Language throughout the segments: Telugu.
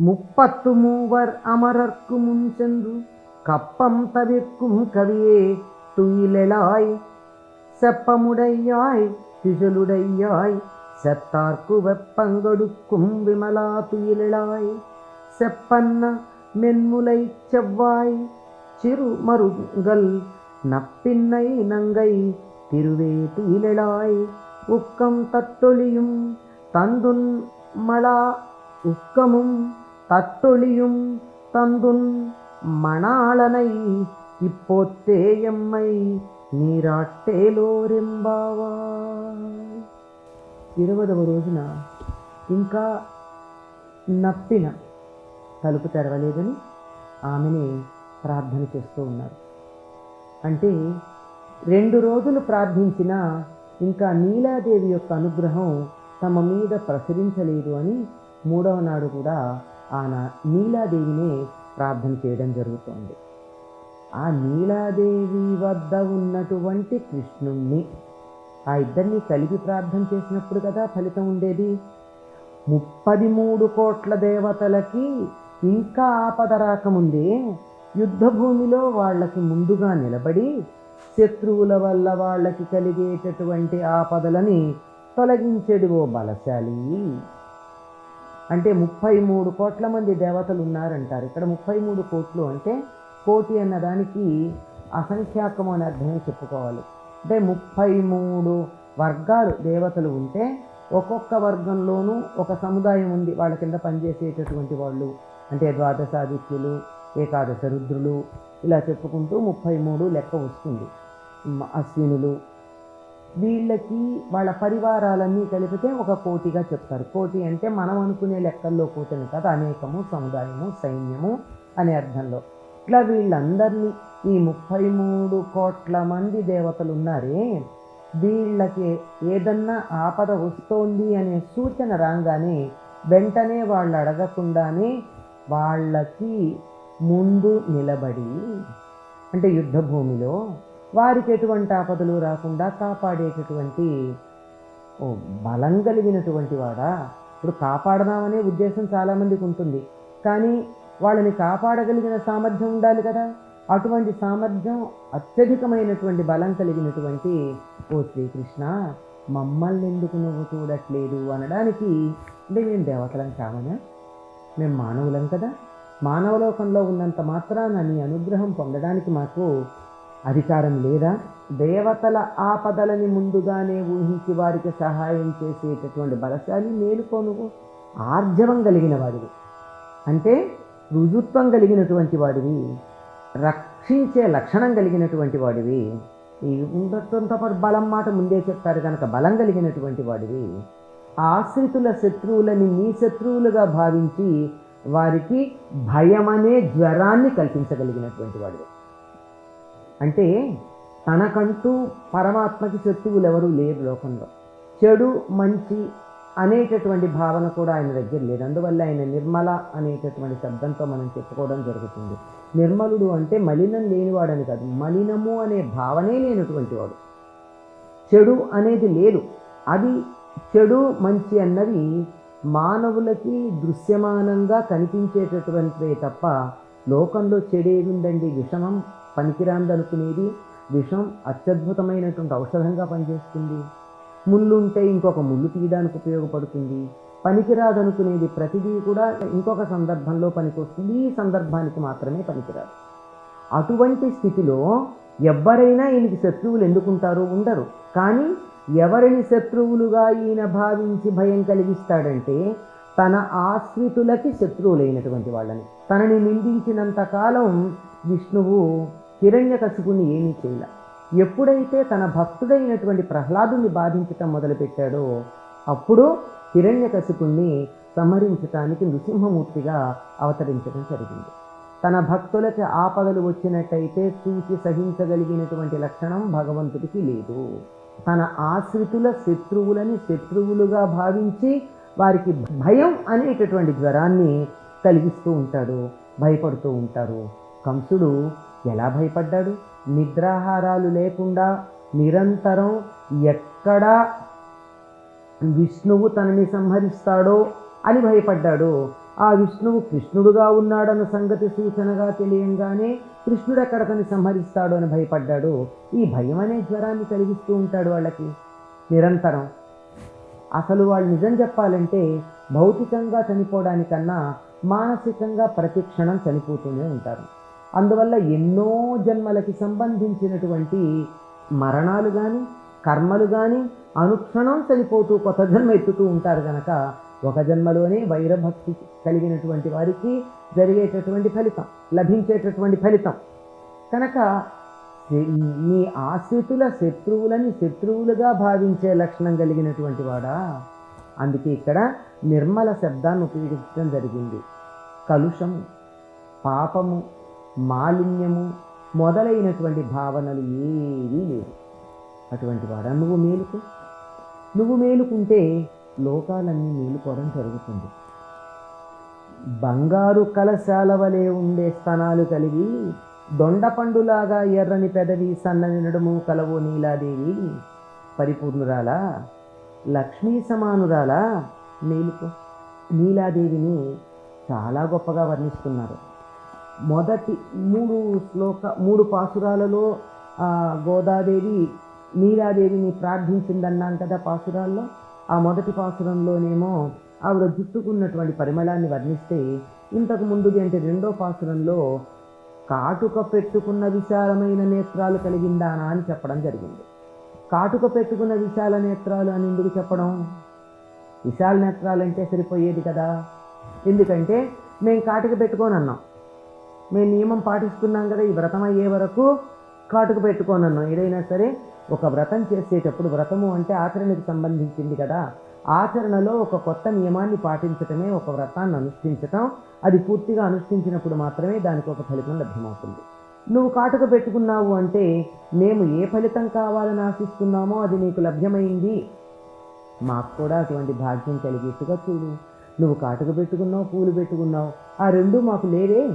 முப்பத்து மூவர் அமரர்க்கு முன் சென்று கப்பம் தவிர்க்கும் கவியே துயிலாய் செப்பமுடையாய் திசலுடையாய். செத்தார்க்கு வெப்பங்கொடுக்கும் விமலா துயிலாய் செப்பன்ன மென்முலை செவ்வாய். சிறு மருங்கல் நப்பின்னை நங்கை திருவே துயிலாய் உக்கம் தட்டொழியும் தந்துன் மலா உக்கமும் தட்டொழியும் தந்துன் மணாளனை இப்போத்தே எம்மை నీరాట్టేలోరెంబావా ఇరవదవ రోజున ఇంకా నప్పిన తలుపు తెరవలేదని ఆమెని ప్రార్థన చేస్తూ ఉన్నారు అంటే రెండు రోజులు ప్రార్థించినా ఇంకా నీలాదేవి యొక్క అనుగ్రహం తమ మీద ప్రసరించలేదు అని మూడవ నాడు కూడా ఆన నీలాదేవినే ప్రార్థన చేయడం జరుగుతోంది. ఆ నీలాదేవి వద్ద ఉన్నటువంటి కృష్ణుణ్ణి ఆ ఇద్దరిని కలిపి ప్రార్థన చేసినప్పుడు కదా ఫలితం ఉండేది? ముప్పది మూడు కోట్ల దేవతలకి ఇంకా ఆపద రాకముందే యుద్ధభూమిలో వాళ్ళకి ముందుగా నిలబడి శత్రువుల వల్ల వాళ్ళకి కలిగేటటువంటి ఆపదలని తొలగించేడు ఓ బలశాలి. అంటే ముప్పై మూడు కోట్ల మంది దేవతలు ఉన్నారంటారు ఇక్కడ ముప్పై మూడు కోట్లు అంటే కోటి అన్న దానికి అసంఖ్యాకము అనే అర్థమే చెప్పుకోవాలి. అంటే ముప్పై మూడు వర్గాలు దేవతలు ఉంటే ఒక్కొక్క వర్గంలోనూ ఒక సముదాయం ఉంది. వాళ్ళ కింద పనిచేసేటటువంటి వాళ్ళు అంటే ద్వాదశాదిత్యులు ఏకాదశ రుద్రులు ఇలా చెప్పుకుంటూ ముప్పై మూడు లెక్క వస్తుంది. అశ్వినులు వీళ్ళకి వాళ్ళ పరివారాలన్నీ కలిపితే ఒక కోటిగా చెప్తారు. కోటి అంటే మనం అనుకునే లెక్కల్లో కోటిని కదా అనేకము సముదాయము సైన్యము అనే అర్థంలో. ఇట్లా వీళ్ళందరినీ ఈ ముప్పై మూడు కోట్ల మంది దేవతలు ఉన్నారే వీళ్ళకి ఏదన్నా ఆపద వస్తోంది అనే సూచన రాగానే వెంటనే వాళ్ళు అడగకుండానే వాళ్ళకి ముందు నిలబడి అంటే యుద్ధ భూమిలో వారికి ఎటువంటి ఆపదలు రాకుండా కాపాడేటటువంటి ఓ బలం కలిగినటువంటి వాడా? ఇప్పుడు కాపాడదామనే ఉద్దేశం చాలామందికి ఉంటుంది. కానీ వాళ్ళని కాపాడగలిగిన సామర్థ్యం ఉండాలి కదా. అటువంటి సామర్థ్యం అత్యధికమైనటువంటి బలం కలిగినటువంటి ఓ శ్రీకృష్ణ మమ్మల్ని ఎందుకు నువ్వు చూడట్లేదు అనడానికి అంటే మేము దేవతలం కామనా? మేము మానవులం కదా. మానవలోకంలో ఉన్నంత మాత్రాన నీ అనుగ్రహం పొందడానికి మాకు అధికారం లేదా దేవతల ఆపదలని ముందుగానే ఊహించి వారికి సహాయం చేసేటటువంటి బలశాలి మేలుకో ఆర్జవం కలిగిన వాడివి. అంటే రుజుత్వం కలిగినటువంటి వాడివి. రక్షించే లక్షణం కలిగినటువంటి వాడివి. ఉండటంతో పాటు బలం మాట ముందే చెప్తారు కనుక బలం కలిగినటువంటి వాడివి. ఆశ్రితుల శత్రువులని నీ శత్రువులుగా భావించి వారికి భయమనే జ్వరాన్ని కల్పించగలిగినటువంటి వాడివి. అంటే తనకంటూ పరమాత్మకి శత్రువులు ఎవరూ లేరు లోకంలో. చెడు మంచి అనేటటువంటి భావన కూడా ఆయన దగ్గర లేదు. అందువల్ల ఆయన నిర్మల అనేటటువంటి శబ్దంతో మనం చెప్పుకోవడం జరుగుతుంది. నిర్మలుడు అంటే మలినం లేనివాడని కాదు మలినము అనే భావనే లేనటువంటి వాడు. చెడు అనేది లేదు. అది చెడు మంచి అన్నది మానవులకి దృశ్యమానంగా కనిపించేటటువంటివే తప్ప లోకంలో చెడేదుందండి విషమం? పనికిరాందనుకునేది విషం అత్యద్భుతమైనటువంటి ఔషధంగా పనిచేస్తుంది. ముళ్ళు ఉంటే ఇంకొక ముళ్ళు తీయడానికి ఉపయోగపడుతుంది. పనికిరాదనుకునేది ప్రతిదీ కూడా ఇంకొక సందర్భంలో పనికొస్తుంది. ఈ సందర్భానికి మాత్రమే పనికిరాదు. అటువంటి స్థితిలో ఎవ్వరైనా ఈయనకి శత్రువులు ఎందుకుంటారు ఉండరు. కానీ ఎవరిని శత్రువులుగా ఈయన భావించి భయం కలిగిస్తాడంటే తన ఆశ్రితులకి శత్రువులైనటువంటి వాళ్ళని. తనని నిందించినంత కాలం విష్ణువు హిరణ్యకశిపుణ్ణి ఏమీ చేయాల. ఎప్పుడైతే తన భక్తుడైనటువంటి ప్రహ్లాదుని బాధించటం మొదలుపెట్టాడో అప్పుడు హిరణ్యకశిపుణ్ణి సంహరించటానికి నృసింహమూర్తిగా అవతరించడం జరిగింది. తన భక్తులకి ఆపదలు వచ్చినట్టయితే చూచి సహించగలిగినటువంటి లక్షణం భగవంతుడికి లేదు. తన ఆశ్రితుల శత్రువులని శత్రువులుగా భావించి వారికి భయం అనేటటువంటి జ్వరాన్ని కలిగిస్తూ ఉంటాడు భయపడుతూ ఉంటారు కంసుడు ఎలా భయపడ్డాడు? నిద్రాహారాలు లేకుండా నిరంతరం ఎక్కడా విష్ణువు తనని సంహరిస్తాడో అని భయపడ్డాడు. ఆ విష్ణువు కృష్ణుడుగా ఉన్నాడన్న సంగతి సూచనగా తెలియంగానే కృష్ణుడు ఎక్కడకని సంహరిస్తాడు అని భయపడ్డాడు. ఈ భయం అనే జ్వరాన్ని కలిగిస్తూ ఉంటాడు వాళ్ళకి. నిరంతరం అసలు వాళ్ళు నిజం చెప్పాలంటే భౌతికంగా చనిపోవడానికన్నా మానసికంగా ప్రతి క్షణం చనిపోతూనే ఉంటారు. అందువల్ల ఎన్నో జన్మలకి సంబంధించినటువంటి మరణాలు కానీ కర్మలు కానీ అనుక్షణం చనిపోతూ కొత్త జన్మ ఎత్తుతూ ఉంటారు కనుక ఒక జన్మలోనే వైరభక్తి కలిగినటువంటి వారికి జరిగేటటువంటి ఫలితం లభించేటటువంటి ఫలితం. కనుక నీ ఆశ్రితుల శత్రువులని శత్రువులుగా భావించే లక్షణం కలిగినటువంటి వాడా? అందుకే ఇక్కడ నిర్మల శబ్దాన్ని ఉపయోగించడం జరిగింది. కలుషము పాపము మాలిన్యము మొదలైనటువంటి భావనలు ఏవీ లేవు. అటువంటి వాడా నువ్వు మేలుకు. నువ్వు మేలుకుంటే లోకాలన్నీ మేలుకోవడం జరుగుతుంది. బంగారు కలశాల వలె ఉండే స్థానాలు కలిగి దొండపండులాగా ఎర్రని పెదవి సన్నని నడుము కలవు నీలాదేవి పరిపూర్ణురాలా? లక్ష్మీ సమానురాలా? మేలుకో. నీలాదేవిని చాలా గొప్పగా వర్ణిస్తున్నారు. మొదటి మూడు శ్లోక మూడు పాసురాలలో గోదాదేవి నీలాదేవిని ప్రార్థించిందన్నాం కదా పాసురాల్లో. ఆ మొదటి పాసురంలోనేమో ఆవిడ జుట్టుకున్నటువంటి పరిమళాన్ని వర్ణిస్తే ఇంతకు ముందుది అంటే రెండో పాసురంలో కాటుక పెట్టుకున్న విశాలమైన నేత్రాలు కలిగిందానా అని చెప్పడం జరిగింది. కాటుక పెట్టుకున్న విశాల నేత్రాలు అని ఎందుకు చెప్పడం? విశాల నేత్రాలు అంటే సరిపోయేది కదా? ఎందుకంటే మేము కాటుక పెట్టుకొని అన్నాం మేము నియమం పాటిస్తున్నాం కదా ఈ వ్రతం అయ్యే వరకు కాటుక పెట్టుకొని అన్నాం ఏదైనా సరే ఒక వ్రతం చేసేటప్పుడు వ్రతము అంటే ఆచరణకు సంబంధించింది కదా. ఆచరణలో ఒక కొత్త నియమాన్ని పాటించటమే ఒక వ్రతాన్ని అనుష్ఠించటం. అది పూర్తిగా అనుష్ఠించినప్పుడు మాత్రమే దానికి ఒక ఫలితం లభ్యమవుతుంది. నువ్వు కాటుక పెట్టుకున్నావు అంటే మేము ఏ ఫలితం కావాలని ఆశిస్తున్నామో అది నీకు లభ్యమైంది. మాకు కూడా అటువంటి భాగ్యం కలిగేట్టుగా చూడు. నువ్వు కాటుక పెట్టుకున్నావు పూలు పెట్టుకున్నావు. ఆ రెండు మాకు లేవే.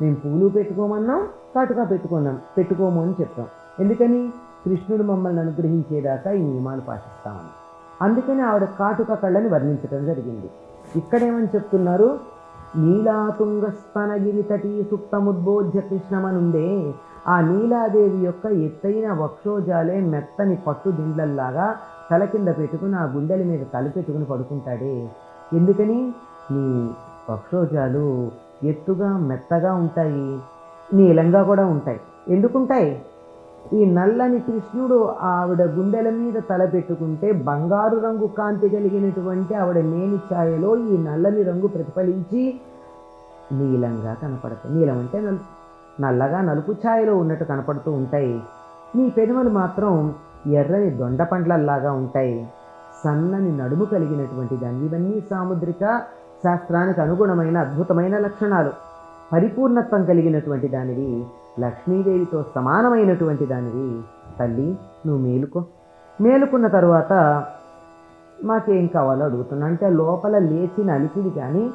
మేము పూలు పెట్టుకోమన్నాం కాటుక పెట్టుకున్నాం పెట్టుకోము అని చెప్పాం ఎందుకని? కృష్ణుడు మమ్మల్ని అనుగ్రహించేదాకా ఈ నియమాలు పాటిస్తామని. అందుకని ఆవిడ కాటుక కళ్ళని వర్ణించడం జరిగింది. ఇక్కడేమని చెప్తున్నారు? నీలాతుంగస్తనగిరి తటి సుప్తముద్బోధ్య కృష్ణమనుండే ఆ నీలాదేవి యొక్క ఎత్తైన వక్షోజాలే మెత్తని పట్టు దిండ్లల్లాగా తల కింద పెట్టుకుని ఆ గుండెల మీద తల పెట్టుకుని పడుకుంటాడే. ఎందుకని? నీ వక్షోజాలు ఎత్తుగా మెత్తగా ఉంటాయి. నీలంగా కూడా ఉంటాయి. ఎందుకుంటాయి? ఈ నల్లని కృష్ణుడు ఆవిడ గుండెల మీద తలపెట్టుకుంటే బంగారు రంగు కాంతి కలిగినటువంటి ఆవిడ లేని ఛాయలో ఈ నల్లని రంగు ప్రతిఫలించి నీలంగా కనపడతాయి నీలం అంటే నలుపు నల్లగా నలుపు ఛాయలో ఉన్నట్టు కనపడుతూ ఉంటాయి. నీ పెదవులు మాత్రం ఎర్రని దొండ పండ్లల్లాగా ఉంటాయి. సన్నని నడుము కలిగినటువంటి దాన్ని ఇవన్నీ సాముద్రిక శాస్త్రానికి అనుగుణమైన అద్భుతమైన లక్షణాలు. పరిపూర్ణత్వం కలిగినటువంటి దానివి లక్ష్మీదేవితో సమానమైనటువంటి దానివి. తల్లి నువ్వు మేలుకో. మేలుకున్న తర్వాత మాకేం కావాలో అడుగుతున్నా. అంటే లోపల లేచిన అలికిడి కానీ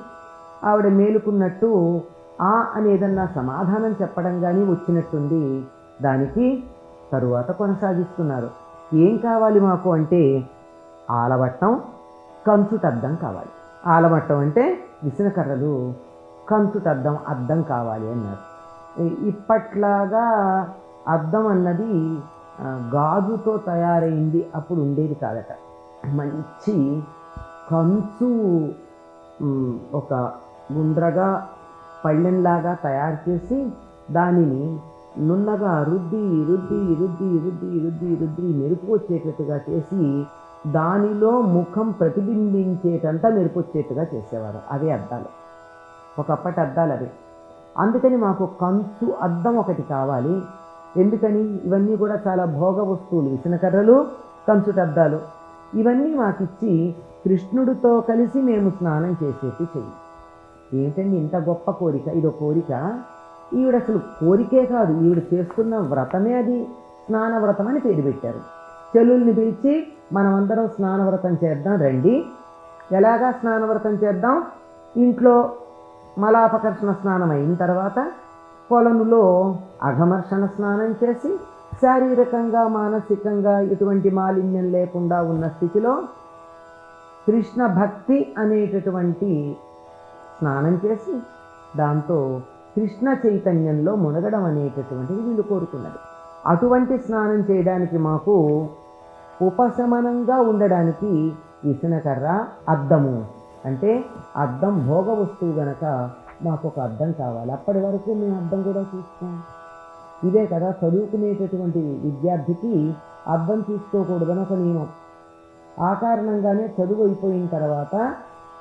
ఆవిడ మేలుకున్నట్టు ఆ అనేదన్నా సమాధానం చెప్పడం కానీ వచ్చినట్టుంది. దానికి తరువాత కొనసాగిస్తున్నారు. ఏం కావాలి మాకు అంటే ఆలవట్టం కంచుటద్దం కావాలి. ఆలవట్టం అంటే విసనకర్రలు కంచుటద్దం అద్దం కావాలి అన్నారు. ఇప్పట్లాగా అద్దం అన్నది గాజుతో తయారైంది అప్పుడు ఉండేది కాదట. మంచి కంచు ఒక గుండ్రగా పళ్ళెంలాగా తయారు చేసి దానిని నున్నగా రుద్ది రుద్ది రుద్ది రుద్ది రుద్ది రుద్ది మెరుపు వచ్చేటట్టుగా చేసి దానిలో ముఖం ప్రతిబింబించేటంత మెరుపు వచ్చేట్టుగా చేసేవారు. అదే అద్దాలు. ఒకప్పటి అద్దాలు అవి. అందుకని మాకు కంచు అద్దం ఒకటి కావాలి. ఎందుకని? ఇవన్నీ కూడా చాలా భోగ వస్తువులు. విసనకర్రలు కంచుట అద్దాలు ఇవన్నీ మాకిచ్చి కృష్ణుడితో కలిసి మేము స్నానం చేసేట్టు చెయ్యి. ఏంటండి ఇంత గొప్ప కోరిక? ఇదో కోరిక? ఈవిడ అసలు కోరికే కాదు. ఈవిడ చేస్తున్న వ్రతమే అది. స్నాన వ్రతం అని పేరు పెట్టారు. చెల్లుల్ని పిలిచి మనమందరం స్నాన వ్రతం చేద్దాం రండి. ఎలాగా స్నాన వ్రతం చేద్దాం? ఇంట్లో మలాపకర్షణ స్నానం అయిన తర్వాత పొలంలో అఘమర్షణ స్నానం చేసి శారీరకంగా మానసికంగా ఎటువంటి మాలిన్యం లేకుండా ఉన్న స్థితిలో కృష్ణ భక్తి అనేటటువంటి స్నానం చేసి దాంతో కృష్ణ చైతన్యంలో మునగడం అనేటటువంటిది వీళ్ళు కోరుకున్నది అటువంటి స్నానం చేయడానికి మాకు ఉపశమనంగా ఉండడానికి విసనకర్ర అద్దము అంటే అద్దం భోగ వస్తువు గనక మాకు ఒక అద్దం కావాలి. అప్పటి వరకు మేము అద్దం కూడా చూస్తాం ఇదే కదా చదువుకునేటటువంటి విద్యార్థికి అర్థం చూసుకోకూడదని ఒక నియమం. ఆ కారణంగానే చదువు అయిపోయిన తర్వాత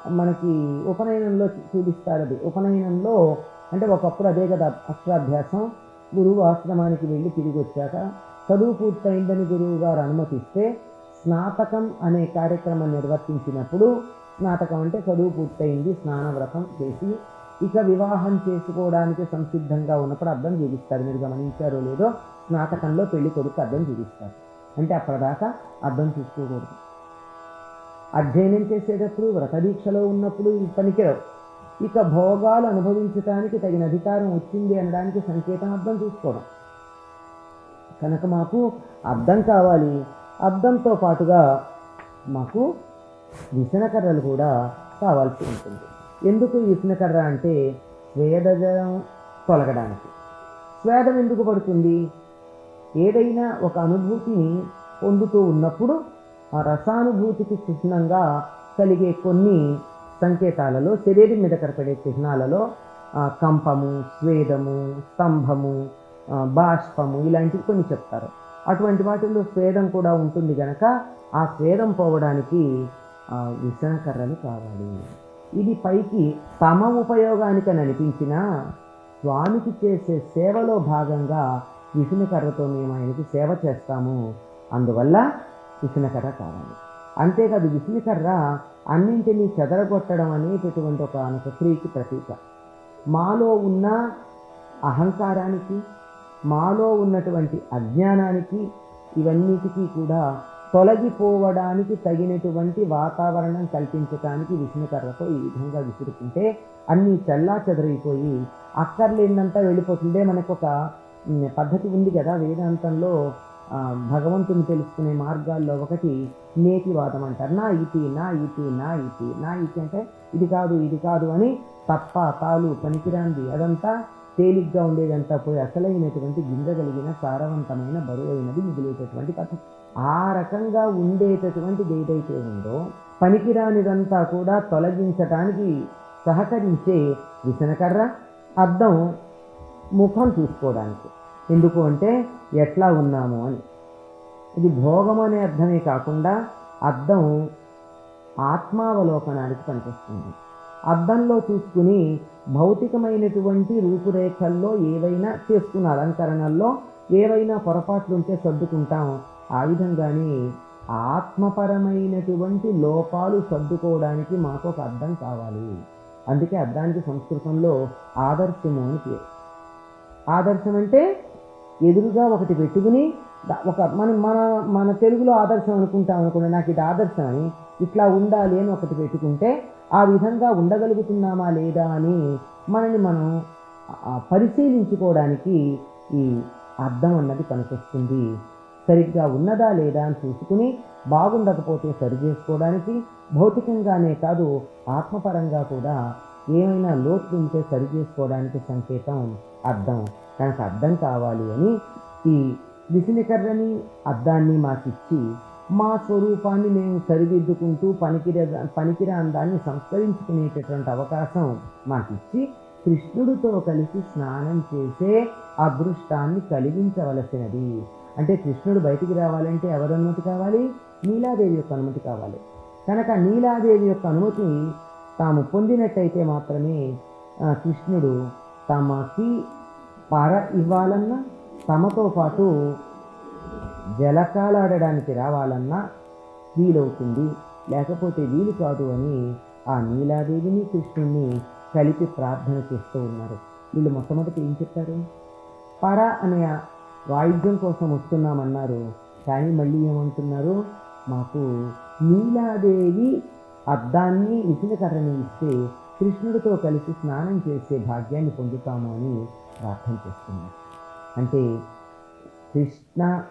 మనకి ఉపనయనంలో చూపిస్తారు అది. ఉపనయనంలో అంటే ఒకప్పుడు అదే కదా అక్షరాభ్యాసం. గురువు ఆశ్రమానికి వెళ్ళి తిరిగి వచ్చాక చదువు పూర్తయిందని గురువు గారు అనుమతిస్తే స్నాతకం అనే కార్యక్రమం నిర్వర్తించినప్పుడు స్నాతకం అంటే చదువు పూర్తయింది స్నానవ్రతం చేసి ఇక వివాహం చేసుకోవడానికి సంసిద్ధంగా ఉన్నప్పుడు అర్థం చూపిస్తారు. మీరు గమనించారో లేదో స్నాతకంలో పెళ్ళి కొడుకు అర్థం చూపిస్తారు. అంటే అప్పటిదాకా అర్థం చూసుకోకూడదు. అధ్యయనం చేసేటప్పుడు వ్రతదీక్షలో ఉన్నప్పుడు ఈ పనికిరావు. ఇక భోగాలు అనుభవించడానికి తగిన అధికారం వచ్చింది అనడానికి సంకేతం అర్థం చూసుకోవడం. కనుక మాకు అర్థం కావాలి. అర్థంతో పాటుగా మాకు విసనకర్రలు కూడా కావాల్సి ఉంటుంది. ఎందుకు విసనకర్ర అంటే స్వేదజం తొలగడానికి? స్వేదం ఎందుకు పడుతుంది? ఏదైనా ఒక అనుభూతిని పొందుతూ ఉన్నప్పుడు ఆ రసానుభూతికి చిహ్నంగా కలిగే కొన్ని సంకేతాలలో శరీరం మీద కనపడే చిహ్నాలలో కంపము స్వేదము స్తంభము బాష్పము ఇలాంటివి కొన్ని చెప్తారు. అటువంటి వాటిల్లో స్వేదం కూడా ఉంటుంది గనక ఆ స్వేదం పోవడానికి విసనకర్రలు కావాలి. ఇది పైకి తమ ఉపయోగానికని అనిపించిన స్వామికి చేసే సేవలో భాగంగా విసనకర్రతో మేము ఆయనకి సేవ చేస్తాము. అందువల్ల విసనకర్ర కావాలి. అంతేకాదు విసనకర్ర అన్నింటినీ చెదరగొట్టడం అనేటటువంటి ఒక ఒక ప్రతీక. మాలో ఉన్న అహంకారానికి మాలో ఉన్నటువంటి అజ్ఞానానికి ఇవన్నిటికీ కూడా తొలగిపోవడానికి తగినటువంటి వాతావరణం కల్పించడానికి విష్ణుకర్రతో ఈ విధంగా విసురుకుంటే అన్నీ చల్లా చెదరైపోయి అక్కర్లేనంతా వెళ్ళిపోతుందే మనకు ఒక పద్ధతి ఉంది కదా వేదాంతంలో భగవంతుని తెలుసుకునే మార్గాల్లో ఒకటి నేతివాదం అంటారు. నా ఇతి నా ఇతి నా ఇతి నా ఇతి అంటే ఇది కాదు ఇది కాదు అని తప్ప తాలు పనికిరాంది అదంతా తేలిగ్గా ఉండేదంతా పోయి అసలైనటువంటి గింజ కలిగిన సారవంతమైన బరువైనది మిగిలేటటువంటి పద్ధతి. ఆ రకంగా ఉండేటటువంటిది ఏదైతే ఉందో పనికిరానిదంతా కూడా తొలగించటానికి సహకరించే విసనకర్ర అర్థం ముఖం చూసుకోవడానికి. ఎందుకు అంటే ఎట్లా ఉన్నాము అని. ఇది భోగం అనే అర్థమే కాకుండా అర్థం ఆత్మావలోకనానికి పనిచేస్తుంది అద్దంలో చూసుకుని భౌతికమైనటువంటి రూపురేఖల్లో ఏవైనా చేసుకున్న అలంకరణల్లో ఏవైనా పొరపాట్లు ఉంటే సర్దుకుంటాం. ఆ విధంగానే ఆత్మపరమైనటువంటి లోపాలు సర్దుకోవడానికి మాకు ఒక అర్థం కావాలి. అందుకే అర్థానికి సంస్కృతంలో ఆదర్శము అని పేరు. ఆదర్శం అంటే ఎదురుగా ఒకటి పెట్టుకుని ఒక మనం మన మన తెలుగులో ఆదర్శం అనుకుంటాం అనుకున్న నాకు ఇది ఆదర్శం అని ఇట్లా ఉండాలి అని ఒకటి పెట్టుకుంటే ఆ విధంగా ఉండగలుగుతున్నామా లేదా అని మనని మనం పరిశీలించుకోవడానికి ఈ అర్థం అన్నది పనికొస్తుంది. సరిగ్గా ఉన్నదా లేదా అని చూసుకుని బాగుండకపోతే సరి చేసుకోవడానికి భౌతికంగానే కాదు ఆత్మపరంగా కూడా ఏమైనా లోట్లు ఉంటే సరి చేసుకోవడానికి సంకేతం అర్థం. కనుక అర్థం కావాలి అని ఈ విసినికర్రని అద్దాన్ని మాకిచ్చి మా స్వరూపాన్ని మేము సరిదిద్దుకుంటూ పనికిర పనికిరా అందాన్ని సంస్కరించుకునేటటువంటి అవకాశం మాకిచ్చి కృష్ణుడితో కలిసి స్నానం చేసే అదృష్టాన్ని కలిగించవలసినది. అంటే కృష్ణుడు బయటికి రావాలంటే ఎవరి అనుమతి కావాలి? నీలాదేవి యొక్క అనుమతి కావాలి. కనుక నీలాదేవి యొక్క అనుమతి తాము పొందినట్టయితే మాత్రమే కృష్ణుడు తమకి పర ఇవ్వాలన్నా తమతో పాటు జలకాలాడడానికి రావాలన్నా వీలవుతుంది. లేకపోతే వీలు కాదు అని ఆ నీలాదేవిని కృష్ణుణ్ణి కలిపి ప్రార్థన చేస్తూ ఉన్నారు. వీళ్ళు మొట్టమొదటి ఏం చెప్పారు? పర అనే వాయిద్యం కోసం వస్తున్నామన్నారు. కానీ మళ్ళీ ఏమంటున్నారు? మాకు నీలాదేవి అద్దాన్ని విసినకర్రని ఇస్తే కృష్ణుడితో కలిసి స్నానం చేసే భాగ్యాన్ని పొందుతాము అని ప్రార్థన చేస్తున్నారు అంటే కృష్ణ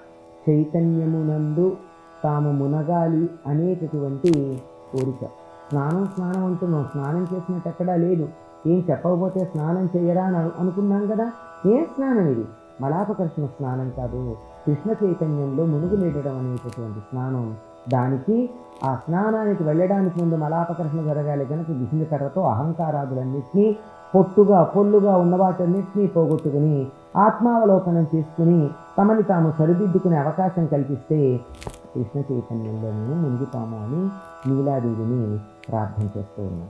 చైతన్యమునందు తాము మునగాలి అనేటటువంటి కోరిక. స్నానం స్నానం అంటున్నాం. స్నానం చేసినట్టు ఎక్కడా లేదు. ఏం చెప్పకపోతే స్నానం చేయరా అని అనుకున్నాం కదా? ఏ స్నానం ఇది? మలాపకర్షణ స్నానం కాదు కృష్ణ చైతన్యంలో మునుగులేడడం అనేటటువంటి స్నానం. దానికి ఆ స్నానానికి వెళ్ళడానికి ముందు మలాపకర్షణ జరగాలి కనుక విసిన కర్రతో అహంకారాదులన్నింటినీ పొట్టుగా పొల్లుగా ఉన్న వాటన్నిటినీ పోగొట్టుకుని ఆత్మావలోకనం చేసుకుని తమని తాము సరిదిద్దుకునే అవకాశం కల్పిస్తే కృష్ణ చైతన్యంలో మేము అని నీలాదేవిని ప్రార్థన చేస్తూ ఉన్నాం.